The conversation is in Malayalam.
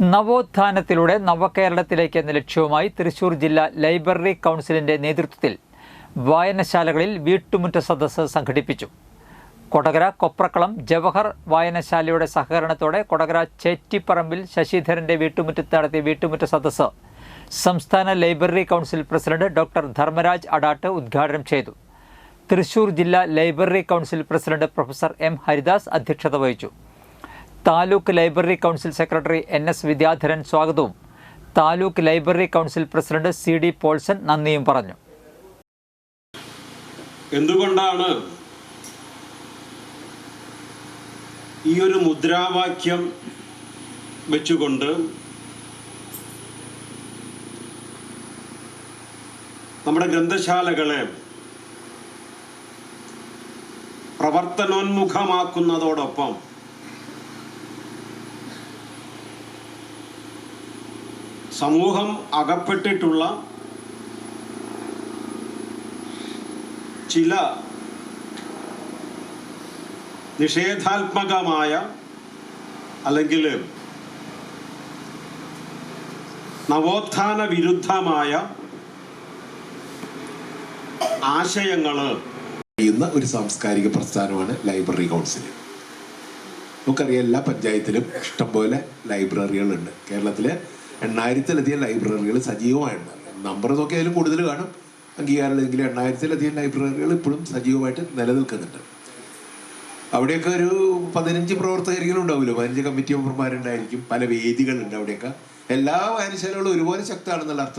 നവോത്ഥാനത്തിലൂടെ നവകേരളത്തിലേക്ക് എന്ന ലക്ഷ്യവുമായി തൃശൂർ ജില്ലാ ലൈബ്രറി കൗൺസിലിന്റെ നേതൃത്വത്തിൽ വായനശാലകളിൽ വീട്ടുമുറ്റ സദസ്സ് സംഘടിപ്പിച്ചു. കൊടകര കൊപ്രക്കളം ജവഹർ വായനശാലയുടെ സഹകരണത്തോടെ കൊടകര ചേറ്റിപ്പറമ്പിൽ ശശിധരന്റെ വീട്ടുമുറ്റത്ത് നടത്തിയ വീട്ടുമുറ്റ സദസ്സ് സംസ്ഥാന library council president doctor Dharmaraj Adat ഉദ്ഘാടനം ചെയ്തു. തൃശൂർ ജില്ലാ library council president professor M Haridas അധ്യക്ഷത വഹിച്ചു. Taluk library council secretary N S Vidyadharan സ്വാഗതവും. Taluk library council president C D Paulson നന്ദിയും പറഞ്ഞു. എന്തുകൊണ്ടാണ് ഈ ഒരു മുദ്രാവാക്യം വെച്ചുകൊണ്ട് നമ്മുടെ ഗ്രന്ഥശാലകളെ പ്രവർത്തനോന്മുഖമാക്കുന്നതോടൊപ്പം സമൂഹം അകപ്പെട്ടിട്ടുള്ള ചില നിഷേധാത്മകമായ അല്ലെങ്കിൽ നവോത്ഥാന വിരുദ്ധമായ ആശയങ്ങൾ ചെയ്യുന്ന ഒരു സാംസ്കാരിക പ്രസ്ഥാനമാണ് ലൈബ്രറി കൗൺസിൽ. നമുക്കറിയാം എല്ലാ പഞ്ചായത്തിലും ഇഷ്ടംപോലെ ലൈബ്രറികളുണ്ട്. കേരളത്തിലെ എണ്ണായിരത്തിലധികം ലൈബ്രറികൾ സജീവമായിട്ടുണ്ട്. നമ്പർ നോക്കിയാലും കൂടുതൽ കാണും. അംഗീകാരമില്ലെങ്കിലും എണ്ണായിരത്തിലധികം ലൈബ്രറികൾ ഇപ്പോഴും സജീവമായിട്ട് നിലനിൽക്കുന്നുണ്ട്. അവിടെയൊക്കെ ഒരു പതിനഞ്ച് പ്രവർത്തകരെങ്കിലും ഉണ്ടാവില്ല പതിനഞ്ച് കമ്മിറ്റി മെമ്പർമാരുണ്ടായിരിക്കും. പല വേദികളുണ്ട് അവിടെയൊക്കെ. എല്ലാ വായനശാലകളും ഒരുപോലെ ശക്തമാണെന്നുള്ള അർത്ഥം